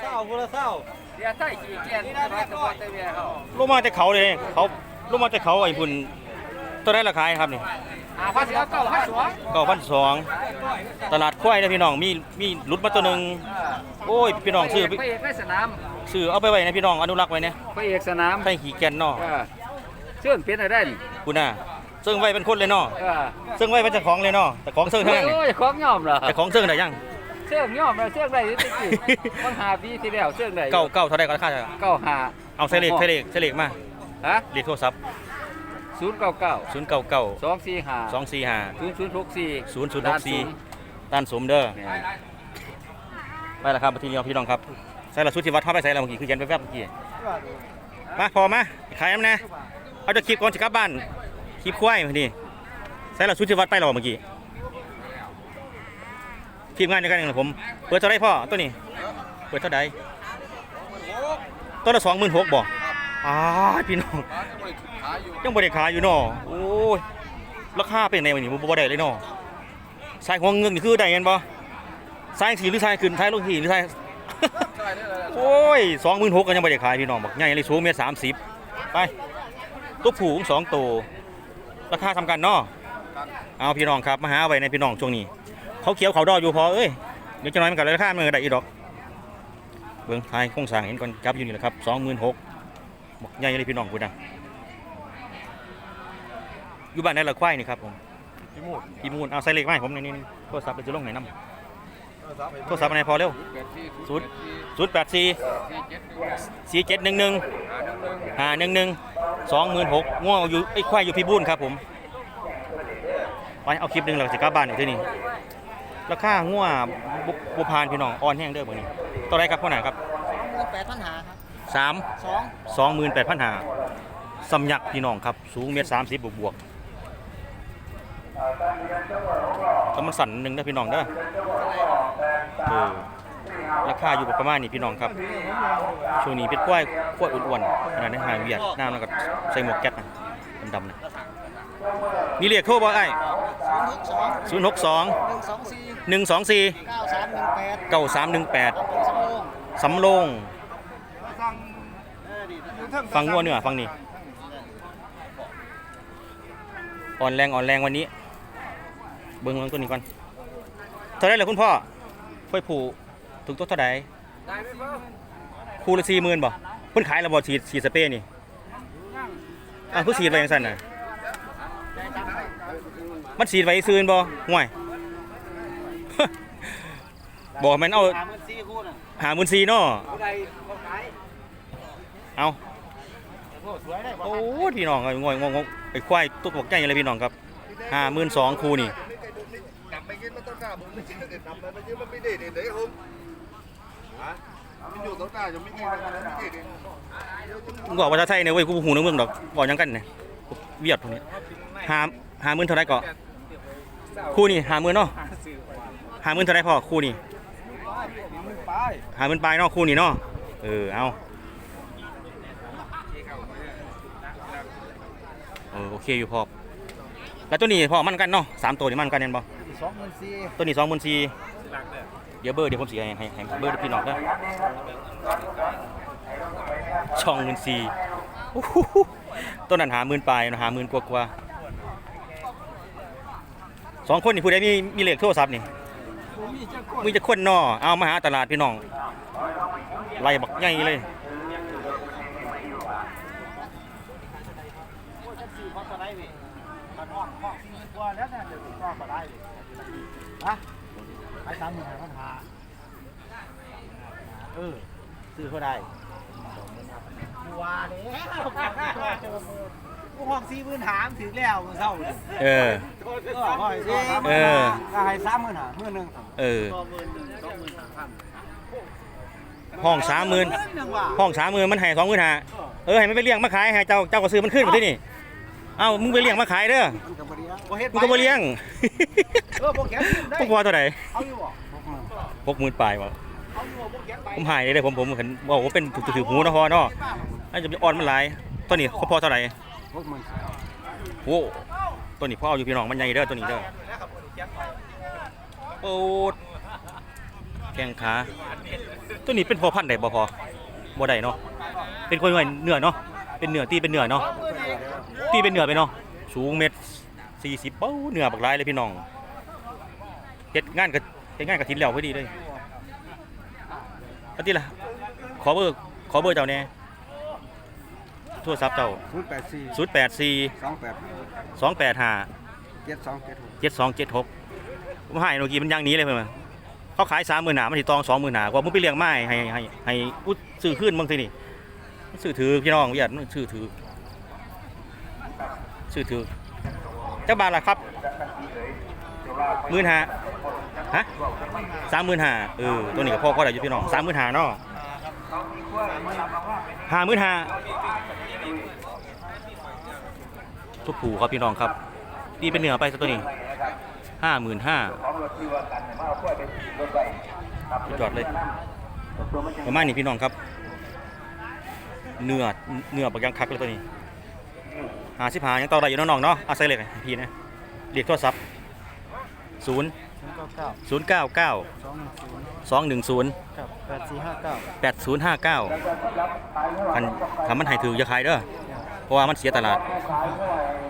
เศร้าบุรเศร้าเดี๋ยวใส่ขี้เกียจนี่นะแต่พอแต่เมียเขาลงมาแต่เขาเลยเขาลงมาแต่เขาไอ้พุ่นตัวได้ราคาครับนี่อ่าพันเดียวเก้าพันสองเก้าพันสองตลาดควายนะพี่น้องมีมีหลุดมาตัวหนึ่งโอ้ยพี่น้องซื้อพระเอกในสนามซื้อเอาไปไว้นะพี่น้องอนุรักษ์ไว้เนี่ยพระเอกสนามใส่ขี่แกนเนาะเออเชื่อมเป็นอะไรนี่คุณน่ะซึ่งไว้เป็นคนเลยเนาะเออซึ่งไว้เป็นเจ้าของเลยเนาะแต่ของเซิ่งเท่านั้นนี่โอ้ยของยอมเหรอแต่ของเซิ่งได้ยัง เชื่อมยอมเลยเชื่อมได้ที่ติมันหาปีที่แล้วเชื่อมได้เก้าเก้าเท่าไรก็ราคาเท่าไหร่เก้าหาเอาใส่เลขใส่เลขใส่เลขมาฮะเลขโทรศัพท์ศูนย์เก้าเก้าศูนย์เก้าเก้าสองสี่ห้าสองสี่ห้าศูนย์ศูนย์หกสี่ศูนย์ศูนย์หกสี่ด้านสมเด้อเนี่ยไปแล้วครับทีนี้พี่น้องครับใส่ละชุดที่วัดเข้าไปใส่แล้วเมื่อกี้คือยันไปแวบเมื่อกี้มาพอมาขายน้ำนะเอาจะคลิปก่อนจะกลับบ้านคลิปควายพอดีใส่ละชุดที่วัดไปแล้วเมื่อกี้ ทีมงานเดียวกันเองนะผม เปิดเท่าไรพ่อตัวนี้ เปิดเท่าใดตัวละสองหมื่นหกบ่อ้าพี่น้องยังบริขายอยู่เนาะโอ้ยราคาเป็นไงวันนี้บ่ได้เลยเนาะสายหัวเงินนี่คือได้เงินบ่ซ้ายสีหรือซ้ายขึ้นซ้ายลงสีหรือซ้ายโอ้ยสองหมื่นหกก็ยังไม่ได้ขายพี่น้องบอกใหญ่เลยสูงเมตรสามสิบไปตัวผูงสองตัวราคาทำกันเนาะเอาพี่น้องครับมาหาไว้ในพี่น้องช่วงนี้ เขาเขียวเขาดออยู่พอเอ้ยเดี๋ยวจะน้อยมันกับราคามันก็ได้อีดอกเบิ้งทายโครงสร้างเห็นก่อนจับอยู่นี่แหละครับสองหมื่นหกบอกใหญ่เลยพี่น้องกูดังอยู่บ้านได้ละควายนี่ครับผมพี่มูนพี่มูนเอาใส่เล็กไมาให้ผมในนี่โทรศัพท์ไปจะลงไหนน้ำโทรศัพท์อะไรพอเร็วศูนย์ศูนย์แปดสี่สี่เจ็ดหนึ่งหนึ่งห้าหนึ่งหนึ่งสองหมื่นหกง่วงอยู่ไอ้ควายอยู่พี่บุญครับผมไปเอาคลิปหนึ่งเราจะกลับบ้านอยู่ที่นี่ ราคาง่วงบุบุพานพี่น้องอ่อนแห้งเด้อบ่นี้ตัวไรครับพ่อไหนครับแปดปัญหาครับสามสองสองหมื่นแปดพันหาสำยักพี่น้องครับ สูงเมตรสามสิบบวกบวกๆก็มันสั่นหนึ่งนะพี่น้องเด้อเออราคาอยู่ประมาณนี้พี่น้องครับ ช่วงนี้เป็นกล้วยกล้วยอ้วนๆขนาดนี้หางเวียดน้ำแล้วก็ใส่หมวกแก๊ปนะดำๆนะมีเรียกโทรบ่ไอ้ศูนย์ หกสองศูนย์หกสองหนึ่งสองสี่หนึ่งสองสี่เก้าสามหนึ่งแปดเก้าสามหนึ่งแปดสำโรงสำโรงฟังงัวเนื้อฟังนี่อ่อนแรงอ่อนแรงวันนี้ เบิ้งเบิ้งตัวนี้ก่อนเท่าไรเลยคุณพ่อค่อยผูถึงตัวเท่าไหร่ได้ไหมพ่อคูละสี่หมื่นบ่เพิ่นขายระบบฉีดฉีดสเปรย์นี่อะเพิ่นฉีดไว้ยังสั่นน่ะ มันฉีดไว้ซื่นบ่ห่วยบอกมันเอาสามหมื่นสี่คู่น่ะหาหมื่นสี่เนาะผู้ใดเขาขายเอาโอ้สวยได้บ่โอ้ยพี่น้องเอ้ยงอยงงงไอ้ควายตุ๊กบอกใหญ่เลยพี่น้องครับห้าหมื่นสองคูนี่กลับไปกินมันต้นกล้าผมไม่ใช่เด็ดดำเลยมันยืมมันไม่ได้เด็ดเลยผมฮะมันอยู่ต้นกล้าจะไม่กินมันไม่ได้เด็ดมึงบอกว่าจะใช่เนี่ยเว้ยกูหูนึกเมืองดอกบอกหยังกันเนี่ยเวียดพวกนี้หาหาหมื่นเท่าไรก็ คู่นี่หาหมื่นเนาะหาหมื่นเท่าไรพอคู่นี่หาหมื่นปลายเนาะคู่นี่เนาะเออเอาเออโอเคอยู่พอแล้วตัวนี้พอมันกันเนาะสามตัวนี่มันกันยันบ่สองหมื่นสี่ตัวนี้สองหมื่นสี่เดี๋ยวเบอร์เดี๋ยวผมสีให้ให้ให้เบอร์พี่น้องนะช่องหมื่นสี่โอ้โหต้นนั้นหาหมื่นปลายนะหาหมื่นกว่ากว่า สองคนนี่ผู้ใดมีมีเลขโทรศัพท์นี่มีจะคนนอเอามาหาตลาดพี่น้องไล่บักใหญ่เลยสี่เขาจะได้เว้ยขันห้องห้องสี่หมื่นกว่าแล้วเนี่ยเดี๋ยวก็ก็ได้เลยฮะขายสามหมื่นห้าพันห้าเออซื้อเขาได้ว่าแล้ว กูห้องสี่หมื่นหามถึงแล้วมึงเศร้าเลยเออเออห้อยสี่เออ ก็ให้สามหมื่นหาหมื่นหนึ่งเออก็หมื่นหนึ่งสองหมื่นสามพันห้องสามหมื่นหนึ่งว่ะห้องสามหมื่นมันให้สองหมื่นห้าเออให้มันไปเลี้ยงมาขายให้เจ้าเจ้าก็ซื้อมันขึ้นมาที่นี่ เอ้ามึงไปเลี้ยงมาขายเด้อมันก็บ่เลี้ยงบ่เฮ็ดมึงก็มาเลี้ยงเออบ่แข็งได้พวกพอเท่าไหร่เอาอยู่บ่หกหมื่นหกหมื่นปลายวะเอาอยู่บ่บ่แข็งไปผมหายเลยผมผมเห็นบอกว่าเป็นถือหูนะพอเนาะอาจจะมีอ่อนมันหลายตัวนี้เขาพอเท่าไหร่ หกหมื่นโอ้ตัวนี้พ่อเอาอยู่พี่น้องมันใหญ่เด้อตัวนี้เด้อโอ้แข้งขาตัวนี้เป็นพอพันธุ์ได้บ่พอบ่ได้เนาะเป็นคนหน่วยเนื้อเนาะเป็นเนื้อตีเป็นเนื้อเนาะตีเป็นเนื้อไปเนาะสูงเมตรสี่สิบเป้าเนื้อบักหลายเลยพี่น้องเฮ็ดงานกับเฮ็ดงานกับทินแล้วพอดีเลยอาติล่ะขอเบอร์ขอเบอร์เจ้าแน่ โทรศัพท์เจ้าศูนย์แปดสี่0 8 4 สองแปด2 8 5 เจ็ดสองเจ็ดหก7 2 7 6ผมให้เมื่อกี้มันย่างหนี้เลยเพื่อนเขาขายสามหมื่นหนามันสิตองสองหมื่นหนากว่ามึงไปเลี้ยงไม้ให้ให้ให้อุดซื้อขึ้นบางทีนี่ซื้อถือพี่น้องวิทยาซื้อถือซื้อถือเจ้าบาทละครับหมื่นห้าฮะสามหมื่นห้าเออตัวนี้กับพ่อพ่อได้อยู่พี่น้องสามหมื่นห้าเนาะห้าหมื่นห้า ทุกผูครับพี่น้องครับนี่เป็นเหนือไปซะตัวนี้ห้าหมื่นห้าสุดยอดเลยประมาณนี้พี่น้องครับ เนื้อเนื้อบักยังคักเลยตัวนี้หาสิบหายังต่อได้อยู่เน้องๆเนาะอาศัยเลยพี่นะเรียกโทรศัพท์ศูนย์ศูนย์เก้าเก้าศูนย์เก้าเก้าสองหนึ่งศูนย์สองหนึ่งศูนย์ครับแปดสี่ห้าเก้าแปดศูนย์ห้าเก้าคันทำมันให้ถืออย่าขายเด้อเพราะว่ามันเสียตลาด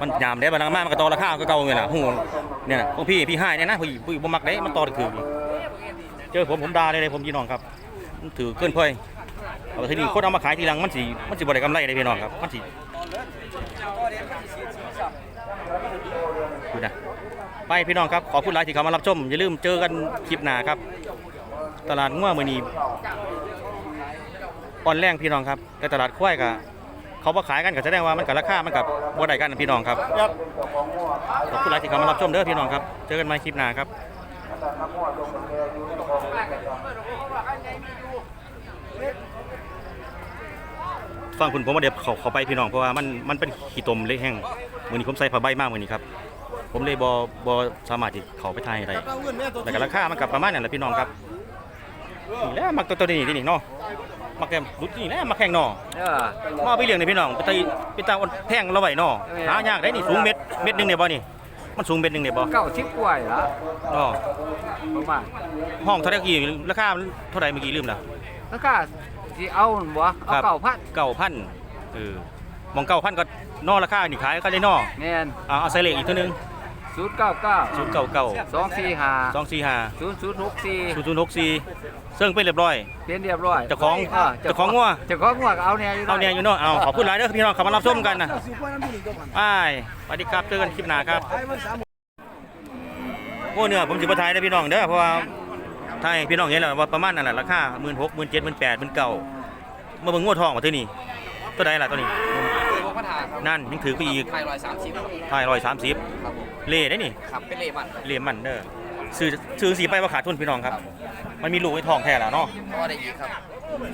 มันยามได้บางมามันก็ต่อราคาก็เก่าเงี้ยล่ะหูเนี่ยพวกพี่พี่ให้เนี่ยนะพี่พี่บ่มักได้มันต่อถือเจอผมผมด่าเลยเลยผมพี่น้องครับมันถือเกินเพ่อยเอาไปทีนี้คนเอามาขายทีหลังมันสิมันสิบ่ได้กำไรเลยพี่น้องครับมันสิดูนะไปพี่น้องครับขอบคุณหลายที่เขามารับชมอย่าลืมเจอกันคลิปหน้าครับ ตลาดง่วมือนีอ่อนแรงพี่น้องครับแต่ตลาดควายก็ เขาบ่ขายกันก็แสดงว่ามันก็ราคามันก็บ่ได้กันนะพี่น้องครับขอบคุณหลายที่เข้ามารับชมเด้อพี่น้องครับเจอกันใหม่คลิปหน้าครับฟังคุณผมมาเดี๋ยวเขาเขาไปพี่น้องเพราะว่ามันมันเป็นขี้ตมเละแห้งมื้อนี้ผมใส่ผ้าใบมากมื้อนี้ครับผมเลยบ่บ่สามารถที่เขาไปทายได้แต่ก็ราคามันกับประมาณนั้นแหละพี่น้องครับนี่แหล้วมักตัวตัวนี้นี่เนาะ มักแกมรุดนี่แหล้วมักแข่งเนาะเออมาเอาไปเลี้ยงนี่พี่น้องไปตาไปตาอ่อนแพงเราไว้เนาะหายากได้นี่สูงเม็ดเม็ดหนึงเนี่ยบ่นี่มันสูงเม็ดหนึงเนี่ยบ่เก้าสิบกว่าละเนาะประมาณห้องเท่าไหร่กี่ราคามันเท่าไหร่เมื่อกี้ลืมแล้วแล้วก็สิเอาหั่นบ่เอาครับเก้าพันเก้าพันเออมองเก้าพันก็นอราคานี่ขายก็ได้นอแม่นอ่าเอาใส่เลขอีกเท่านึง ศูนย์เก้าเก้าศูนย์เก้าเก้าสองสี่ห้าสองสี่ห้าศูนย์ศูนย์หกสี่ศูนย์ศูนย์หกสี่ซึ่งเป็นเรียบร้อยเป็นเรียบร้อยเจ้าของเออเจ้าของงัวเจ้าของงัวก็เอาแน่อยู่เอาเนี่ยอยู่เนาะเอาขอบคุณหลายเด้อพี่น้องเข้ามารับชมกันนะไปสวัสดีครับเจอกันคลิปหน้าครับโอ้เนื้อผมสิบ่ทายนะพี่น้องเด้อเพราะว่าไทยพี่น้องเห็นแล้วว่าประมาณนั่นแหละราคา16,000 17,000 18,000 19,000มาเบิ่งงัวทองมาที่นี่ตัวใดล่ะตัวนี้พวกปัญหาครับนั่นยังถือไปอีกไทยร้อยสามสิบทาย130ครับผม เล่ได้นี่ครับเป็นเลมันเล่มันเด้อซื้อซื้อสีไปว่าขาดทุนพี่น้องครับ มันมีลูกไอ้ทองแท้แล้วเนาะก็ได้อีกครับ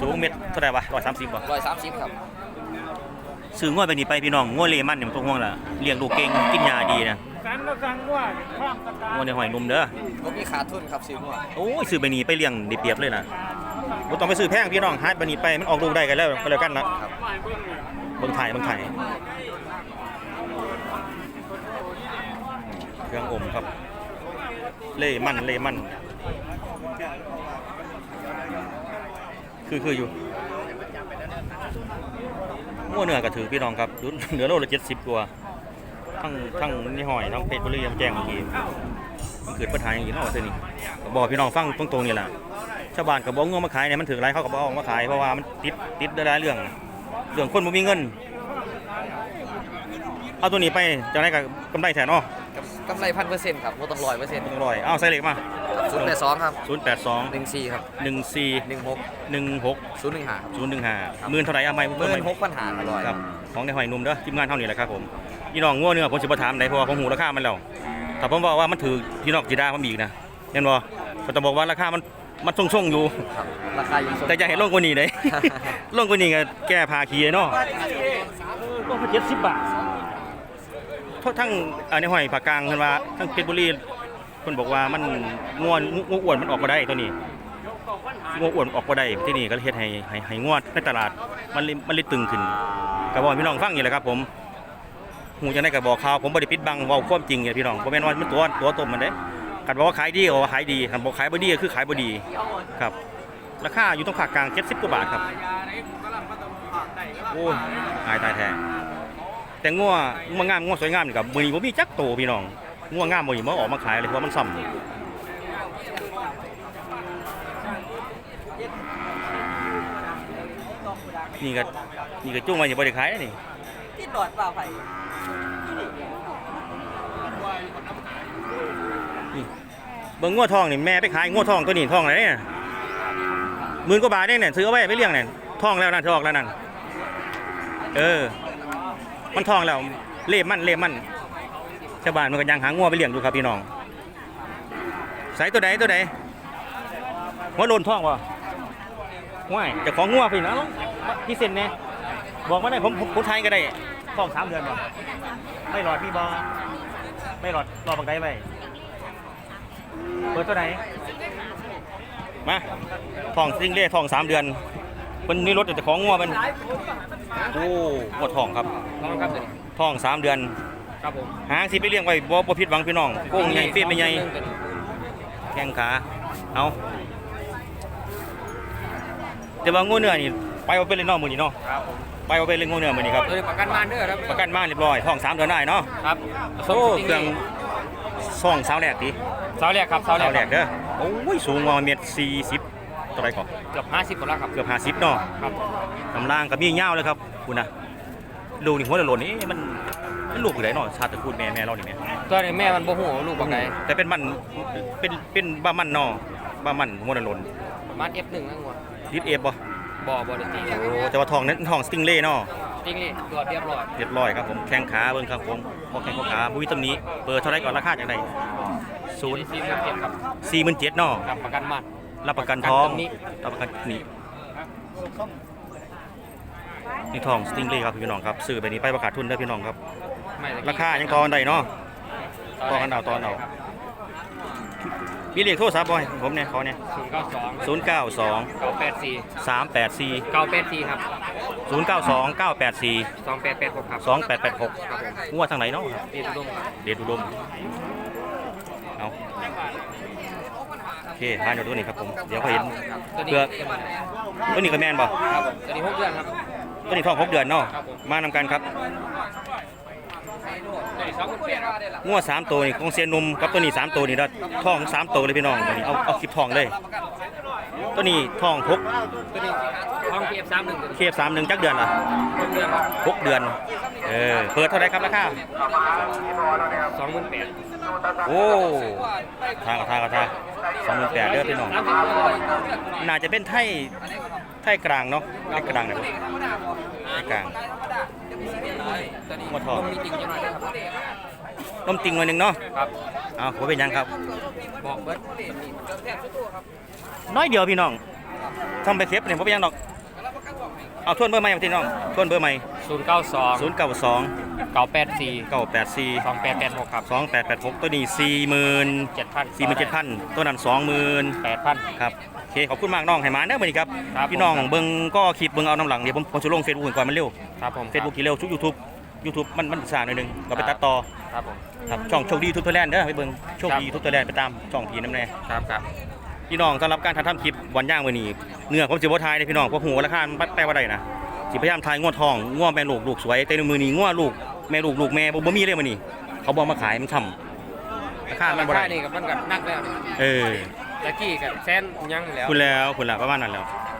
สูงเม็ดเท่าไหร่วะ130บ่ร้อยสามสิบครับซื้องัวแบบนี้ไปพี่น้องงัวเล่มันเนี่ยมันต้องห่วงล่ะเลี้ยงลูกเก่งกินยาดีนะกันก็สั่งว่าข้ามตะการงัวในหอยนมเด้อผมมีขาดทุนครับซื้อหัวโอ้ยซื้อใบนี้ไปเลี้ยงได้เปรียบเลยนะบ่ต้องไปซื้อแพงพี่น้องหาใบนี้ไปมันออกลูกได้กันแล้วก็แล้วกันละเบิ่งไทยเบิ่งไทย เครื่องอมครับ เล่มันเล่มัน คือคืออยู่งัวเนื้อก็ถือพี่น้องครับเหลือโลละ70กว่าทั้งทั้งนี่หอยทั้งเพชรบุรีน้ำแจ้งเมื่อกี้มันเกิดปัญหาอย่างนี้เนาะว่าซื่อนี่ก็บอกพี่น้องฟังตรงๆนี่แหละชาวบ้านก็บบอกเงินมาขายเนี่ยมันถึงไรเขาก็บอกเอามาขายเพราะว่ามันติดติดหลายเรื่องเรื่องคนบ่มีเงิน เอาตัวนี้ไปจะได้กับกำไรแท้เนาะ กำไรพันเปอร์เซ็นต์ครับว่าต้องร้อยเปอร์เซ็นต์ต้องร้อยเอาใส่เลขมาศูนย์แปดสองครับ082หนึ่งสี่ครับ14หนึ่งหก16ศูนย์หนึ่งห้า015หมื่นเท่าไหร่เอาไหมหมื่นหกพันหาอร่อยครับของในหอยนุ่มเด้อทีมงานเท่านี้แหละครับผมพี่น้องงัวเนื้อผมสิบ่ถามได้เพราะว่าผมหูราคามันแล้วถ้าผมบอกว่ามันถือพี่น้องจีดาผมอีกนะเห็นบ่ก็ต้องบอกว่าราคามันมันทรงๆอยู่ ครับราคายังทรงแต่จะเห็นลงกว่านี้เลยลงกว่านี้ก็แก้พาคีเนาะลงไปเจ็ดสิบบาทเทั้งอันนี้หอยผักกลางเพิ่นว่าทั้งเพชรบุรีเพิ่นบอกว่ามันง่วนงูอ้วนมันออกมาได้ตัวนี้งูอ้วนออกมาได้ที่นี่ก็เฮ็ดให้ให้ให้งวดในตลาดมันเลยมันเลยตึงขึ้นก็บอกพี่น้องฟังนี่แหละครับ ผมหูจังได้ก็บอกข่าวผมบ่ได้ปิดบังเว้าความจริงเนี่ยพี่น้องบ่แม่นว่ามันตัวตัวตมมันเด้คันบอกว่าขายดีก็ว่าขายดีคันบอกขายบ่ดีก็คือขายบ่ดีครับราคาอยู่ตรงภาคกลาง70กว่าบาทครับโอ้ยอายตายแท้ แต่งัวงัวงามงัวสวยงามนี่กับมือนี้บ่มีจักโตพี่น้องงัวงามบ่นี่มาออกมาขายเลยเพราะมันซ้ำนี่ก็นี่ก็จุ้งไว้นี่บ่ได้ขายนี่ที่ดอดเปล่าไผ่เบิ่งงัวทองนี่แม่ไปขายงัวทองตัวนี้ทองอะไรเนี่ยหมื่นกว่าบาทเนี่ยเนี่ยซื้อเอาไว้ไปเลี้ยงเนี่ยทองแล้วนั่นทองแล้วนั่นเออ มันทองแล้วเล่มันเล่มันชาวบ้านมันก็ยังหางัวไปเลี้ยงอยู่ครับพี่น้องใส่ตัวใดตัวใดหัวโลนทองวะว่ายจะของงัวพี่นะพี่เซ็นเนี่ยบอกมาได้ผมผมผมไทยก็ได้ทองสามเดือนบ่ไม่หลอดพี่บอไม่หลอดรอบังไดไว้เปิดตัวไหนมาทองซิงเล่ทองสามเดือน มันนี่รถจะของงัวมันโอ้งัวทองครับลองครับตัวนี้ทองสามเดือนครับผมหางสิไปเลี้ยงไว้บ่บ่ผิดหวังพี่น้องโก้งใหญ่เฟียดไม่ใหญ่แข้งขาเอาแต่ว่างูเนื้อนี่ไปเอาไปเลยเนอกมือนี่เนาะครับผมไปเอาไปเลยงูเนื้อมือนี่ครับตัวนี้ประกันบ้านเด้อครับประกันบ้านเรียบร้อยทองสามเดือนได้เนาะครับโอ้เครื่องซ่องสาวแรกดิเสาแรกครับเสาแรสากวแรกเด้อโอ้ยสูงกว่าเมตรสี่สิบ เท่าไหรก่อนเกือบห้าสิบกว่าแล้วครับ เกือบห้าสิบเนาะครับกำลังกับมีเงาวเลยครับคุณนะลูกนี่หัวละโหลนนี่มันมันลูกอยู่ไหนเนาะชาติตระกูลแม่แม่เรานี่แม่ตัวนี้แม่มันบ่หูลูกบักไดแต่เป็นมันเป็นเป็นบ้ามันเนาะบ้ามันหัวละโหลนประมาณ F1 นั่งหมดลิดเอฟบ่บ่บ่ได้ตีโอ้แต่ว่าทองนั้นทองสติงเล่เนาะจริงเลยตรวจเรียบร้อยเรียบร้อยครับผมแข้งขาเบิ่งครับผมพอแข้งพอขาบุ้ยตำหนี้เปิดเท่าไหรก่อนราคาจากไหนศูนย์สี่หมื่นเจ็ดครับสี่หมื่นเจ็ดเนาะกับประกันบ้าน รับประกันท้องประกันตำหนิรับประกันหนี่นี่ทองสติงเล่ครับพี่น้องครับซื้อไปนี้ไปประกาศทุนเด้อพี่น้องครับไม่ตะกี้ราคายังตอนใดเนาะตอนกันเอาตอนเอามีเลขโทรศัพท์บ่ให้ผมเนี่ยเขาเนี่ยศูนย์เก้าสอง092เก้าแปดสี่384เก้าแปดสี่ครับ092 984สองแปดแปดหกครับ2886งวดทางไหนเนาะเรียนอุดมครับเดชอุดมเอาโอ เคทานอยู่ตัวนี้ครับผม เดี๋ยวเขาเห็นตัวนี้เพื่อตัวนี้ก็แม่นบ่ครับผมตัวนี้หกเดือนครับตัวนี้ท้องหกเดือนเนาะครับผมมานำกันครับตัวนี้สองหมื่นแปดงวดสามตัวนี่ของเซียนหนุ่มกับตัวนี้สามตัวนี่เด้อท้องสามตัวเลยพี่น้องตัวนี้เอาเอาคลิปทองเลย ตัวนี้ท้องหกตัวนี้ทองเทียบสามหนึ่งตัวนี้เทียบสามหนึ่งจักเดือนละหกเดือนครับหกเดือน เออเปิดเท่าไหรครับราคาสองหมื่นแปด โอ้ทางกับทางกับทางสองหมื่นแปดเด้อพี่น้องสามสิบตัวน่าจะเป็นไทยไทยกลางเนาะไทยกลางนะครับไทยกลางตัวนี้หัวทองมีจริงจังเลยครับต้มติ่งหน่อยหนึงเนาะครับเอาผมเป็นหยังครับ บอกเบิร์ดน้อยเดียวพี่น้องทำไปเคปเนี่ยผมเป็นหยังดอก เอาทวนเบอร์ใหม่มาที่น้องทวนเบอร์ใหม่ศูนย์เก้าสองศูนย์เก้าสอง เก้าแปดสี่เก้าแปดสี่สองแปดแปดหกครับสองแปดแปดหกตัวนี้สี่หมื่นเจ็ดพันสี่หมื่นเจ็ดพันตัวนั้นสองหมื่นแปดพัน ครับโอเคขอบคุณมากน้องให้มาเด้อมื้อนี้ครับครับพี่น้องผมครับ เบิ่งก็คลิปเบิ่งเอาน้ำหลังเดี๋ยวผมผมจะลงเฟซบุ๊กก่อนมันเร็วครับผมเฟซบุ๊กกี่เร็วชุกยูทูบยูทูบมันมันสาหน่อยหนึงเราไปตัดต่อครับผมครับช่องโชคดีทุกตัวแลนด์เด้อไปเบิ่งโชคดีครับทุกตัวแลนด์ไปตามช่องพีน้ำแน่ ครับครับ พี่น้องสำหรับการถ่ายทำคลิปวันย่างมื้อนี้เนื้อผมสิบ่ทายเด้อพี่น้องเพราะหูว่าราคามันไปบ่ได้นะสิพยายามทายงวดทองงวดแม่ลูกลูกสวยแต่ในมือนี้งวดลูก แม่ลูกลูกแม่บ่บ่มีเลยมื้อนี้เขาบอกมาขายมันทำราคามันบ่ได้นี่กับมันกับนักแล้วนี่เออตะกี้กับแซนยังแล้วคุณแล้วคุณล่ะประมาณนั้นแล้วค